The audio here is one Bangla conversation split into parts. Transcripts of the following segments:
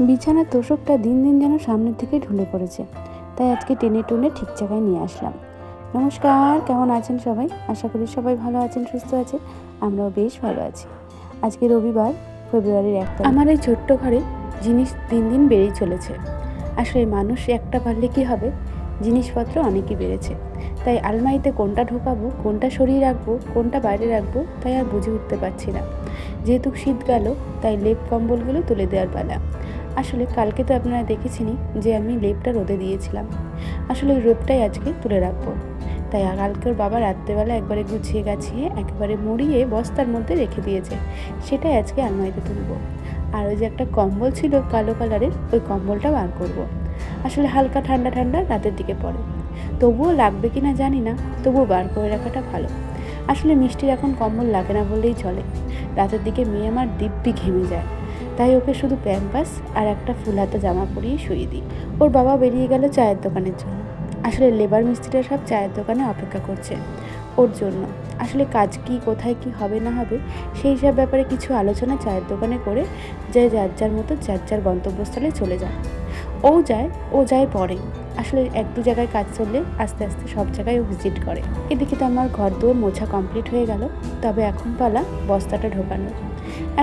বিছানার তোষকটা দিন দিন যেন সামনের থেকে ঢুলে পড়েছে। তাই আজকে টেনে টুনে ঠিক জায়গায় নিয়ে আসলাম। নমস্কার, কেমন আছেন সবাই? আশা করি সবাই ভালো আছেন, সুস্থ আছেন। আমরাও বেশ ভালো আছি। আজকে রবিবার, ফেব্রুয়ারির এক। আমার এই ছোট্ট ঘরে জিনিস দিন দিন বেড়েই চলেছে। আসলে মানুষ একটা পারলে কি হবে? জিনিসপত্র অনেকই বেড়েছে। তাই আলমারিতে কোনটা ঢোকাবো, কোনটা সরিয়ে রাখব, কোনটা বাইরে রাখব, তাই আর বুঝে উঠতে পারছি না। যেহেতু শীত গেল, তাই লেপ কম্বলগুলো তুলে দেওয়ার পালা। আসলে কালকে তো আপনারা দেখেছেনই যে আমি লেপটা রোদে দিয়েছিলাম। আসলে ওই রোদটাই আজকে তুলে রাখব। তাই কালকে ওর বাবা রাত্রেবেলা একবারে গুছিয়ে গাছিয়ে একেবারে মুড়িয়ে বস্তার মধ্যে রেখে দিয়েছে। সেটাই আজকে আলমারিতে তুলবো। আর ওই যে একটা কম্বল ছিল কালো কালারের, ওই কম্বলটা বার করব। আসলে হালকা ঠান্ডা ঠান্ডা রাতের দিকে পড়ে। তবুও লাগবে কি না জানি না, তবুও বার করে রাখাটা ভালো। আসলে মিষ্টির এখন কম্বল লাগে না বললেই চলে। রাতের দিকে মেয়ে আমার দিব্যি ঘেমে যায়। তাই ওকে শুধু প্যাম্পাস আর একটা ফুল হাতা জামা পরিয়ে শুয়ে দিই। ওর বাবা বেরিয়ে গেল চায়ের দোকানের জন্য। আসলে লেবার মিস্ত্রিরা সব চায়ের দোকানে অপেক্ষা করছে ওর জন্য। আসলে কাজ কি, কোথায় কি হবে না হবে, সেই সব ব্যাপারে কিছু আলোচনা চায়ের দোকানে করে যে যার যার মতো যার যার গন্তব্যস্থলে চলে যায়। ও যায় ও যায় পরে আসলে এক দু জায়গায় কাজ চললে আস্তে আস্তে সব জায়গায় ও ভিজিট করে। এদিকে তো আমার ঘর দুয়ার মোছা কমপ্লিট হয়ে গেল, তবে এখন পালা বস্তাটা ঢোকানো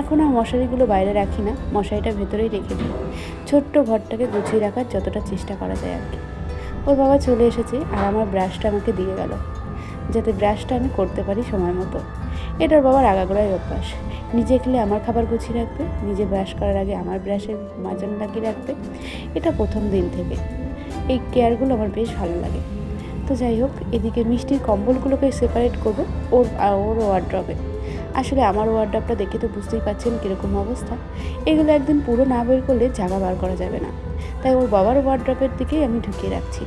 এখন আর মশারিগুলো বাইরে রাখি না, মশারিটা ভেতরেই রেখে দিই। ছোট্ট ঘরটাকে গুছিয়ে রাখার যতটা চেষ্টা করা যায় আর কি। ওর বাবা চলে এসেছে আর আমার ব্রাশটা আমাকে দিয়ে গেল, যাতে ব্রাশটা আমি করতে পারি সময় মতো। এটা ওর বাবার আগাগোড়াই অভ্যাস। নিজে খেলে আমার খাবার গুছিয়ে রাখবে নিজে ব্রাশ করার আগে আমার ব্রাশের মাজন লাগিয়ে রাখবে এটা প্রথম দিন থেকে। এই কেয়ারগুলো আমার বেশ ভালো লাগে। তো যাই হোক, এদিকে মিষ্টির কম্বলগুলোকে সেপারেট করব, ওর ওর ওয়ার্ড্রবে আসলে আমার ওয়ার্ড্রপটা দেখে তো বুঝতেই পারছেন কীরকম অবস্থা। এগুলো একদিন পুরো না বের করলে জায়গা বার করা যাবে না। তাই ওর বাবার ওয়ার্ড্রপের দিকেই আমি ঢুকিয়ে রাখছি।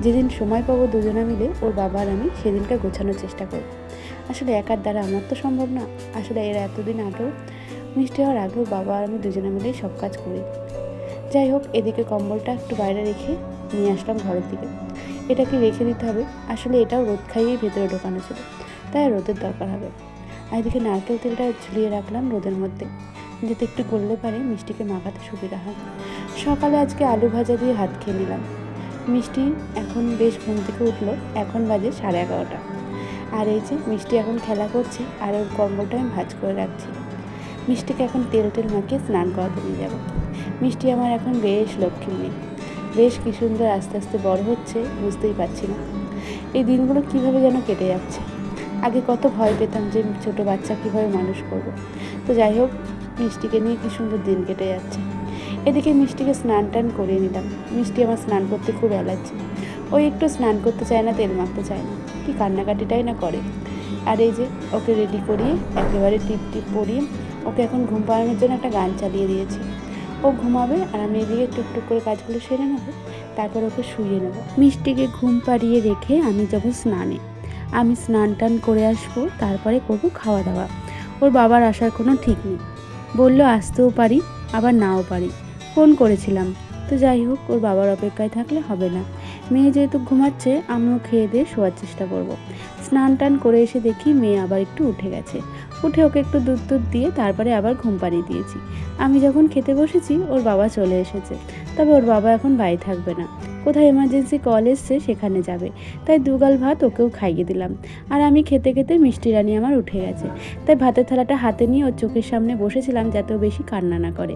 যেদিন সময় পাবো দুজনে মিলে ওর বাবা আর আমি সেদিনটা গোছানোর চেষ্টা করব। আসলে একার দ্বারা আমার তো সম্ভব না। আসলে এর এতদিন আগেও, মিষ্টি হওয়ার আগেও বাবা আর আমি দুজনে মিলেই সব কাজ করি। যাই হোক, এদিকে কম্বলটা একটু বাইরে রেখে নিয়ে আসলাম ঘরের দিকে। এটাকে রেখে দিতে হবে। আসলে এটাও রোদ খাইয়েই ভেতরে ঢোকানো ছিল। তাই রোদের দরকার হবে। আর এদিকে নারকেল তেলটা ঝুলিয়ে রাখলাম রোদের মধ্যে। যাতে একটু গললে পারে, মিষ্টিকে মাখাতে সুবিধা হয়। সকালে আজকে আলু ভাজা দিয়ে হাত খেয়ে নিলাম। মিষ্টি এখন বেশ ঘুম থেকে উঠল। এখন বাজে সাড়ে এগারোটা। আর এই যে মিষ্টি এখন খেলা করছে, আর ওর কম্বলটা আমি ভাজ করে রাখছি। মিষ্টিকে এখন তেল টেল মাখিয়ে স্নান করাতে নিয়ে যাব। মিষ্টি আমার এখন বেশ লক্ষ্মী মেয়ে। বেশ কী সুন্দর আস্তে আস্তে বড় হচ্ছে, বুঝতেই পারছি না। এই দিনগুলো কীভাবে যেন কেটে যাচ্ছে। আগে কত ভয় পেতাম যে ছোটো বাচ্চা কীভাবে মানুষ করব। তো যাই হোক, মিষ্টিকে নিয়ে কী সুন্দর দিন কেটে যাচ্ছে। এদিকে মিষ্টিকে স্নান টান করিয়ে নিলাম। মিষ্টি আমার স্নান করতে খুব অ্যালার্জি। ওই একটু স্নান করতে চায় না, তেল মাখতে চায় না। কি কান্নাকাটিটাই না করে। আর এই যে, ওকে রেডি করিয়ে, একেবারে টিপ টিপ পরিয়ে, ওকে এখন ঘুম পাড়ানোর জন্য একটা গান চালিয়ে দিয়েছি। ও ঘুমাবে আর আমি এদিকে টুকটুক করে কাজগুলো সেরে নেব, তারপর ওকে শুয়ে নেব। মিষ্টিকে ঘুম পাড়িয়ে রেখে আমি যাব স্নানে। আমি স্নান টান করে আসব, তারপরে করব খাওয়া দাওয়া ওর বাবার আসার কোনো ঠিক নেই। বলল, আসতেও পারি, আবার নাও পারি। ফোন করেছিলাম। তো যাই হোক, ওর বাবার অপেক্ষায় থাকলে হবে না। মেয়ে যেহেতু ঘুমাচ্ছে, আমিও খেয়ে দিয়ে শোয়ার চেষ্টা করব। স্নান টান করে এসে দেখি মেয়ে আবার একটু উঠে গেছে। উঠে ওকে একটু দুধ দুধ দিয়ে তারপরে আবার ঘুম পাড়িয়ে দিয়েছি। আমি যখন খেতে বসেছি, ওর বাবা চলে এসেছে। তবে ওর বাবা এখন বাড়ি থাকবে না। কোথায় এমার্জেন্সি কল এসছে, সেখানে যাবে। তাই দুগাল ভাত ওকেও খাইয়ে দিলাম। আর আমি খেতে খেতে মিষ্টি রানী আমার উঠে গেছে। তাই ভাতের থালাটা হাতে নিয়ে ওর চোখের সামনে বসেছিলাম যাতে ও বেশি কান্না না করে।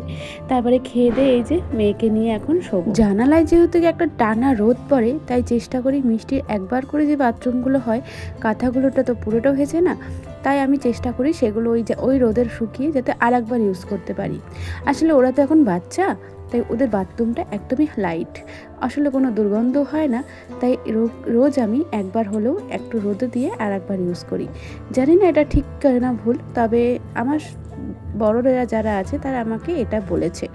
তারপরে খেয়ে দিয়ে এই যে মেয়েকে নিয়ে এখন শোব। জানালায় যেহেতু একটা টানা রোদ পড়ে, তাই চেষ্টা করি মিষ্টির একবার করে যে বাথরুমগুলো হয়, কাঁথাগুলোটা তো পুরোটা হয়েছে না তাই আমি চেষ্টা করি সেগুলো ওই যে, ওই রোদের শুকিয়ে যাতে আর একবার ইউজ করতে পারি। আসলে ওরা তো এখন বাচ্চা, তাই ওদের বাথরুমটা একদমই লাইট আসলে কোনো দুর্গন্ধ হয় না, তাই রোজ আমি একবার হলেও একটু রোদে দিয়ে আর একবার ইউজ করি। জানি না এটা ঠিক না ভুল, তবে আমার বড়রা যারা আছে তারা আমাকে এটা বলেছে।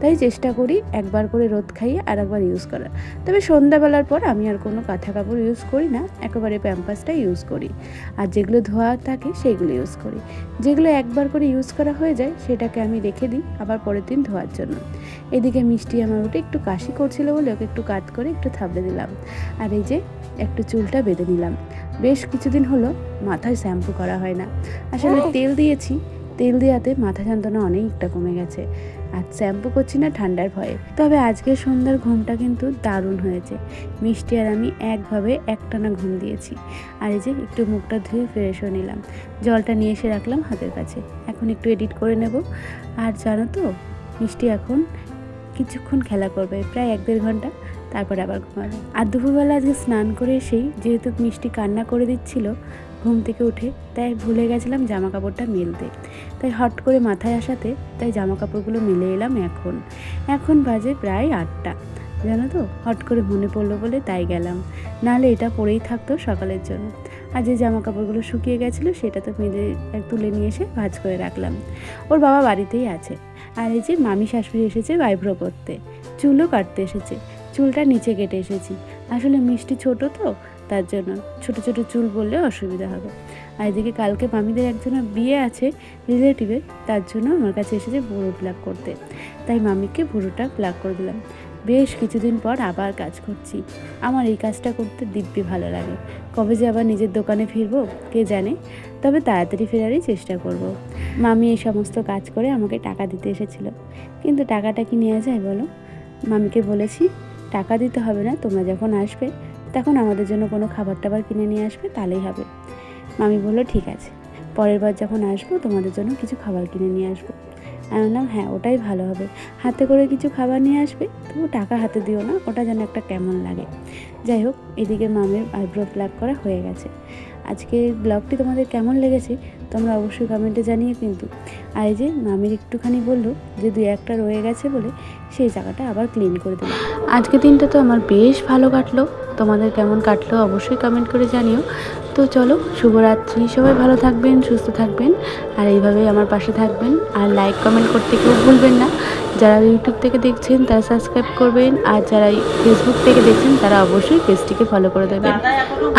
তাই চেষ্টা করি একবার করে রোদ খাইয়ে আর একবার ইউজ করার। তবে সন্ধ্যাবেলার পর আমি আর কোনো কাঁথা কাপড় ইউজ করি না একেবারে প্যাম্পাসটা ইউজ করি। আর যেগুলো ধোয়া থাকে সেইগুলো ইউজ করি। যেগুলো একবার করে ইউজ করা হয়ে যায় সেটাকে আমি রেখে দিই আবার পরের দিন ধোয়ার জন্য। এদিকে মিষ্টি আমার উঠে একটু কাশি করছিল বলে ওকে একটু কাট করে একটু থাবড়ে দিলাম। আর এই যে একটু চুলটা বেঁধে নিলাম। বেশ কিছুদিন হলো মাথায় শ্যাম্পু করা হয় না। আসলে তেল দিয়েছি তেল দেওয়াতে মাথা যন্ত্রণা অনেকটা কমে গেছে। আর শ্যাম্পু করছি না ঠান্ডার ভয়ে। তবে আজকে সন্ধ্যার ঘুমটা কিন্তু দারুণ হয়েছে। মিষ্টি আর আমি একভাবে একটানা ঘুম দিয়েছি। আর এই যে একটু মুখটা ধুয়ে ফ্রেশও নিলাম। জলটা নিয়ে এসে রাখলাম হাতের কাছে। এখন একটু এডিট করে নেব। আর জানো তো, মিষ্টি এখন কিছুক্ষণ খেলা করবে, প্রায় এক দেড় ঘণ্টা। তারপরে আবার ঘুমাবে। আর দুপুরবেলা আজকে স্নান করে এসেই যেহেতু মিষ্টি কান্না করে দিচ্ছিল ঘুম থেকে উঠে তাই ভুলে গেছিলাম জামা কাপড়টা মেলতে। তাই হট করে মাথায় আসাতে তাই জামা কাপড়গুলো মেলে এলাম এখন। এখন বাজে প্রায় আটটা। জানো তো, হট করে মনে পড়ল বলে তাই গেলাম। নাহলে এটা পরেই থাকতো সকালের জন্য। আর যে জামা কাপড়গুলো শুকিয়ে গেছিল সেটা তো মেলে তুলে নিয়ে এসে ভাজ করে রাখলাম। ওর বাবা বাড়িতেই আছে। আর এই যে মামি শাশুড়ি এসেছে ভাইব্রো করতে। চুলও কাটতে এসেছে। চুলটা নিচে কেটে এসেছি। আসলে মিষ্টি ছোট তো তার জন্য ছোট ছোট চুল বললে অসুবিধা হবে। আর এদিকে কালকে মামিদের একজনের বিয়ে আছে রিলেটিভের তার জন্য আমার কাছে এসেছে ভুরু প্লাক করতে। তাই মামিকে ভুরুটা প্লাক করে দিলাম। বেশ কিছুদিন পর আবার কাজ করছি। আমার এই কাজটা করতে দিব্যি ভালো লাগে। কবে যে আবার নিজের দোকানে ফিরবো, কে জানে? তবে তাড়াতাড়ি ফেরারই চেষ্টা করব। মামি এই সমস্ত কাজ করে আমাকে টাকা দিতে এসেছিল। কিন্তু টাকাটা কি নেওয়া যায় বলো? মামিকে বলেছি, টাকা দিতে হবে না, তোমরা যখন আসবে তখন আমাদের জন্য কোনো খাবার টাবার কিনে নিয়ে আসবে, তাহলেই হবে। মামি বলল, ঠিক আছে। পরের বার যখন আসব, তোমাদের জন্য কিছু খাবার কিনে নিয়ে আসব। আমি বললাম হ্যাঁ ওটাই ভালো হবে। হাতে করে কিছু খাবার নিয়ে আসবে, তবু টাকা হাতে দিও না, ওটা যেন একটা কেমন লাগে। যাই হোক, এদিকে মামের আইব্রো ফ্ল্যাক করা হয়ে গেছে। আজকে ব্লগটি তোমাদের কেমন লেগেছে, তোমরা অবশ্যই কমেন্টে জানিয়ে কিন্তু। আর এই যে মামির একটুখানি বলল যে দুই একটা রয়ে গেছে বলে, সেই জায়গাটা আবার ক্লিন করে দিল। আজকে দিনটা তো আমার বেশ ভালো কাটলো। তোমাদের কেমন কাটলো অবশ্যই কমেন্ট করে জানিও। তো চলো, শুভরাত্রি। সবাই ভালো থাকবেন, সুস্থ থাকবেন। আর এইভাবেই আমার পাশে থাকবেন। আর লাইক কমেন্ট করতে কেউ ভুলবেন না। যারা ইউটিউব থেকে দেখছেন, তারা সাবস্ক্রাইব করবেন। আর যারা ফেসবুক থেকে দেখছেন, তারা অবশ্যই পেজটিকে ফলো করে দেবেন।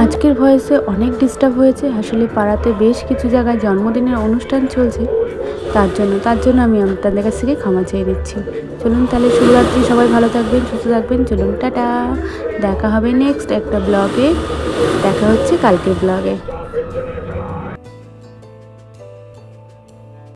আজকের ভয়েসে অনেক ডিস্টার্ব হয়েছে। আসলে পাড়াতে বেশ কিছু জায়গায় জন্মদিনের অনুষ্ঠান চলছে। তার জন্য তার জন্য আমি আপনাদের কাছ থেকে ক্ষমা চেয়ে দিচ্ছি চলুন তাহলে শুভরাত্রি। সবাই ভালো থাকবেন, সুস্থ থাকবেন। চলুন, টাটা। দেখা হবে নেক্সট একটা ব্লগে দেখা হচ্ছে কালকের ব্লগে